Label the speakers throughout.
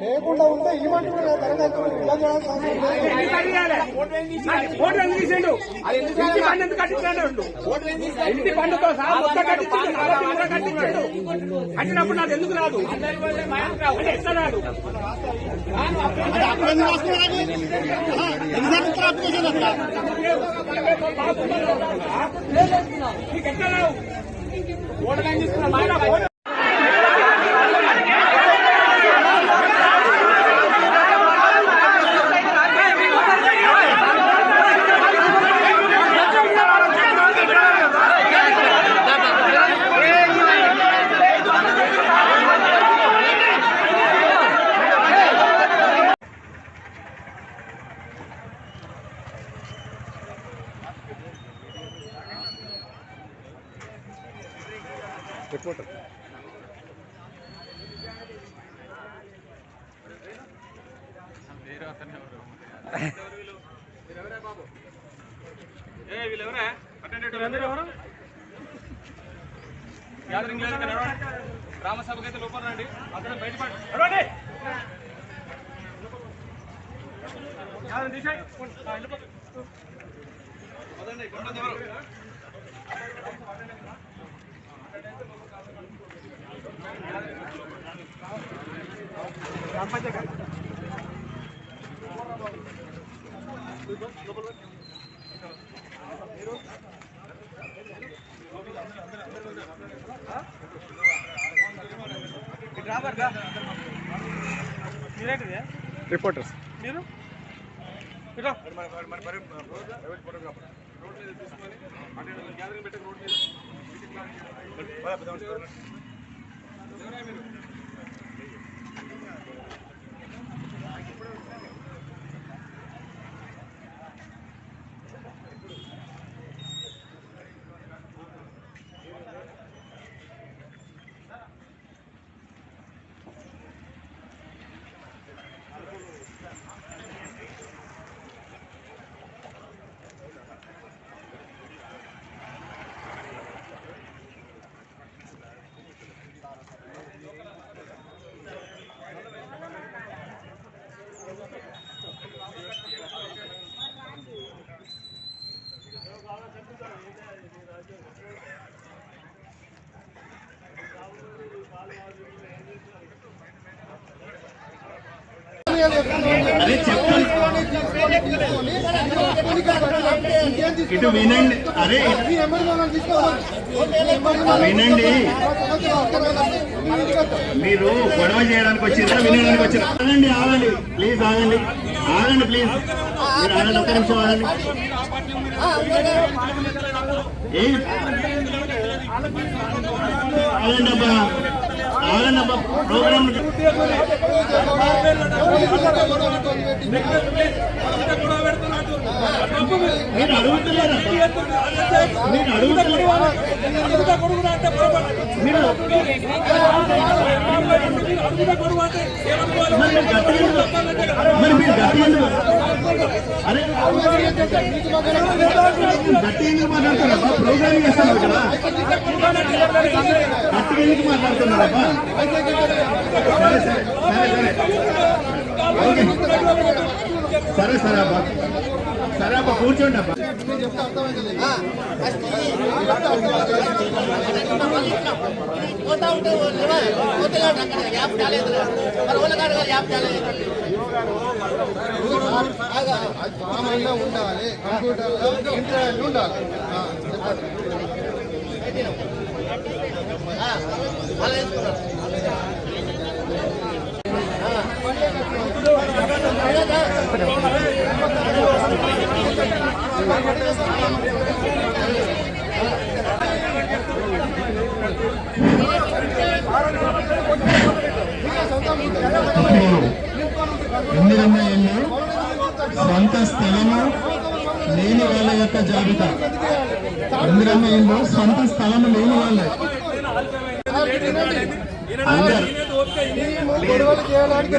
Speaker 1: లేకుండా ఉంటే
Speaker 2: తీసిండు? ఇంటి పన్ను ఎందుకు కట్టించాడు వాడు? ఇంటి పన్నుతో సహా మొత్తం కట్టించాడు కాబట్టి కూడా కట్టించాడు కట్టినప్పుడు నాకు ఎందుకు రాదు? అంటే ఎట్లా రాదు? నీకు ఎట్లా రావు ఓటు నేను తీసుకున్నా ఓటు
Speaker 3: గ్యాదరింగ్ లేదు కదా గ్రామ సభకి అయితే లోపల రండి. అక్కడ బయటపడి
Speaker 2: నడవండి.
Speaker 3: గ్యాదరింగ్ తీసేయ్. ఆ, వెళ్ళిపో. పదండి, కొండ దూరం. ఇటు రా మరి, రా. మీరేంటిది
Speaker 1: రిపోర్టర్స్
Speaker 3: మీరు ఇట్లా
Speaker 4: ఇటు వినండి. అరే. వినండి. మీరు గొడవ చేయడానికి వచ్చిందా వినడానికి వచ్చిందా ఆగండి ఆగండి. ప్లీజ్ ఆగండి. ఆగండి ప్లీజ్. మీరు ఆగండి ఒక్క నిమిషం ఆగండి. ఆగండి అబ్బా. ఆగండి అబ్బా. ప్రోగ్రామ్ మీరు అడుగుతున్నారా మీరు అడుగుతున్నారా మీరు మరి మీరు గట్టిగా ఎందుకు- మరి మీరు గట్టిగా ఎందుకు- అరే గట్టి ఎందుకు ప్రోగ్రామింగ్ చేస్తున్నారు కదా గట్టిగా ఎందుకు సరే సరే సరే సరే సరే సరే అబ్బా సరే అబ్బా కూర్చోండి
Speaker 5: పోతా ఉంటే పోతలేడు అక్కడ యాప్ కాలేదు మరి వాళ్ళ యాప్ కాలేదు
Speaker 1: ఉండాలి కంప్యూటర్లో ఇంటర్నెట్ ఉండాలి ఆ, చెప్పండి
Speaker 5: వాళ్ళు వేసుకున్నారు
Speaker 4: ఎనిమిదన్న సొంత స్థలము లేని వాళ్ళ యొక్క జాబితా. ఎనిమిదన్న ఏళ్ళు సొంత స్థలము లేని వాళ్ళే.
Speaker 1: గొడవలు చేయడానికి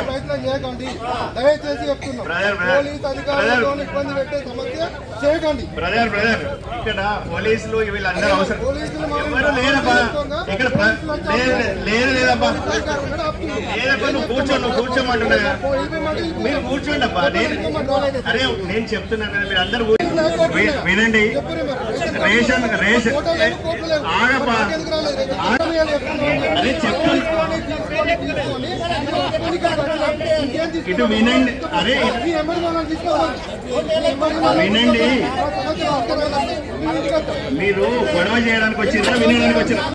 Speaker 1: ప్రయత్నం చేయకండి దయచేసి చెప్తున్నాం. పోలీస్ అధికారులతో ఇబ్బంది పెట్టే సమస్య చేయకండి
Speaker 4: బ్రదర్ బ్రదర్ ఇక్కడ పోలీసులు వీళ్ళందరూ అవసరం
Speaker 1: పోలీసులు మనం
Speaker 4: ఎవరు లేరబ్బా ఇక్కడ ప్ర- లేదు లేదు లేదబ్బా
Speaker 1: అధికారులు కూడా ఆపుతున్నారు.
Speaker 4: లేదబ్బా నువ్వు కూర్చో నువ్వు కూర్చోమంటున్నా
Speaker 1: ఓ, వెళ్ళిపోమంటే
Speaker 4: మీరు కూర్చోండి అబ్బా నేను అరే నేను చెప్తున్నాను కదా మీరు అందరూ కూర్చో- వి- వినండి రేషన్ రేషన్. అరే ఇటు? వినండి అరే వినండి. మీరు గొడవ చేయడానికి వచ్చిందా వినడానికి వచ్చిందా